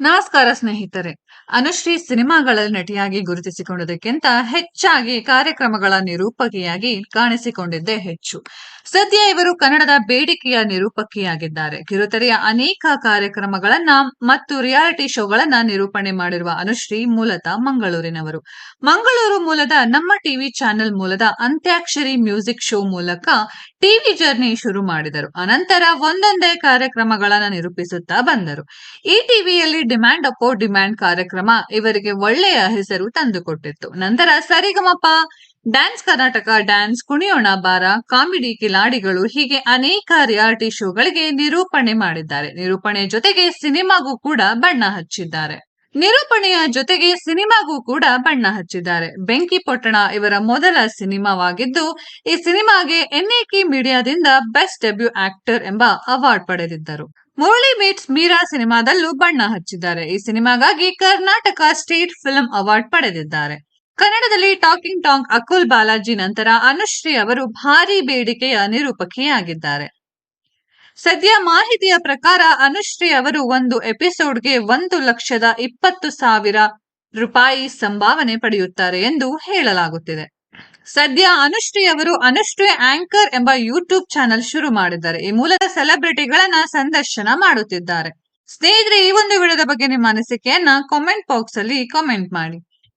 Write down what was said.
ನಮಸ್ಕಾರ ಸ್ನೇಹಿತರೆ. ಅನುಶ್ರೀ ಸಿನಿಮಾಗಳಲ್ಲಿ ನಟಿಯಾಗಿ ಗುರುತಿಸಿಕೊಂಡದಕ್ಕಿಂತ ಹೆಚ್ಚಾಗಿ ಕಾರ್ಯಕ್ರಮಗಳ ನಿರೂಪಕಿಯಾಗಿ ಕಾಣಿಸಿಕೊಂಡಿದ್ದೇ ಹೆಚ್ಚು. ಸದ್ಯ ಇವರು ಕನ್ನಡದ ಬೇಡಿಕೆಯ ನಿರೂಪಕಿಯಾಗಿದ್ದಾರೆ. ಕಿರುತೆರೆಯ ಅನೇಕ ಕಾರ್ಯಕ್ರಮಗಳನ್ನ ಮತ್ತು ರಿಯಾಲಿಟಿ ಶೋಗಳನ್ನ ನಿರೂಪಣೆ ಮಾಡಿರುವ ಅನುಶ್ರೀ ಮೂಲತಃ ಮಂಗಳೂರಿನವರು. ಮಂಗಳೂರು ಮೂಲದ ನಮ್ಮ ಟಿವಿ ಚಾನೆಲ್ ಮೂಲದ ಅಂತ್ಯಾಕ್ಷರಿ ಮ್ಯೂಸಿಕ್ ಶೋ ಮೂಲಕ ಟಿವಿ ಜರ್ನಿ ಶುರು ಮಾಡಿದರು. ಅನಂತರ ಒಂದೊಂದೇ ಕಾರ್ಯಕ್ರಮಗಳನ್ನ ನಿರೂಪಿಸುತ್ತಾ ಬಂದರು. ಈ ಟಿವಿಯಲ್ಲಿ ಡಿಮ್ಯಾಂಡ್ ಅಪೋ ಡಿಮ್ಯಾಂಡ್ ಕಾರ್ಯಕ್ರಮ ಇವರಿಗೆ ಒಳ್ಳೆಯ ಹೆಸರು ತಂದುಕೊಟ್ಟಿತ್ತು. ನಂತರ Sarigamapa dance Karnataka dance Kuniyona, Baara, comedy Khiladigalu ಹೀಗೆ ಅನೇಕ ರಿಯಾಲಿಟಿ ಶೋಗಳಿಗೆ ನಿರೂಪಣೆ ಮಾಡಿದ್ದಾರೆ. ನಿರೂಪಣೆ ಜೊತೆಗೆ ಸಿನಿಮಾಗೂ ಕೂಡ ಬಣ್ಣ ಹಚ್ಚಿದ್ದಾರೆ. ನಿರೂಪಣೆಯ ಜೊತೆಗೆ ಸಿನಿಮಾಗೂ ಕೂಡ ಬಣ್ಣ ಹಚ್ಚಿದ್ದಾರೆ. ಬೆಂಕಿ ಪೊಟ್ಟಣ ಇವರ ಮೊದಲ ಸಿನಿಮಾವಾಗಿದ್ದು, ಈ ಸಿನಿಮಾಗೆ ಎನ್ಎಕಿ ಮೀಡಿಯಾದಿಂದ ಬೆಸ್ಟ್ ಡೆಬ್ಯೂ ಆಕ್ಟರ್ ಎಂಬ ಅವಾರ್ಡ್ ಪಡೆದಿದ್ದರು. ಮುರಳಿ ಮೀಟ್ಸ್ ಮೀರಾ ಸಿನಿಮಾದಲ್ಲೂ ಬಣ್ಣ ಹಚ್ಚಿದ್ದಾರೆ. ಈ ಸಿನಿಮಾಗಾಗಿ ಕರ್ನಾಟಕ ಸ್ಟೇಟ್ ಫಿಲ್ಮ್ ಅವಾರ್ಡ್ ಪಡೆದಿದ್ದಾರೆ. ಕನ್ನಡದಲ್ಲಿ ಟಾಕಿಂಗ್ ಟಾಂಗ್ ಅಕುಲ್ ಬಾಲಾಜಿ ನಂತರ ಅನುಶ್ರೀ ಅವರು ಭಾರಿ ಬೇಡಿಕೆಯ ನಿರೂಪಕಿಯಾಗಿದ್ದಾರೆ. ಸದ್ಯ ಮಾಹಿತಿಯ ಪ್ರಕಾರ ಅನುಶ್ರೀ ಅವರು ಒಂದು ಎಪಿಸೋಡ್ಗೆ ಒಂದು ಲಕ್ಷದ ಇಪ್ಪತ್ತು ಸಾವಿರ ರೂಪಾಯಿ ಸಂಭಾವನೆ ಪಡೆಯುತ್ತಾರೆ ಎಂದು ಹೇಳಲಾಗುತ್ತಿದೆ. ಸದ್ಯ ಅನುಶ್ರೀ ಅವರು ಅನುಶ್ರೀ ಆಂಕರ್ ಎಂಬ ಯೂಟ್ಯೂಬ್ ಚಾನೆಲ್ ಶುರು ಮಾಡಿದ್ದಾರೆ. ಈ ಮೂಲಕ ಸೆಲೆಬ್ರಿಟಿಗಳನ್ನ ಸಂದರ್ಶನ ಮಾಡುತ್ತಿದ್ದಾರೆ. ಸ್ನೇಹಿತರೆ, ಈ ಒಂದು ವಿಡಿಯೋದ ಬಗ್ಗೆ ನಿಮ್ಮ ಅನಿಸಿಕೆಯನ್ನ ಕಾಮೆಂಟ್ ಬಾಕ್ಸ್ ಅಲ್ಲಿ ಕಾಮೆಂಟ್ ಮಾಡಿ.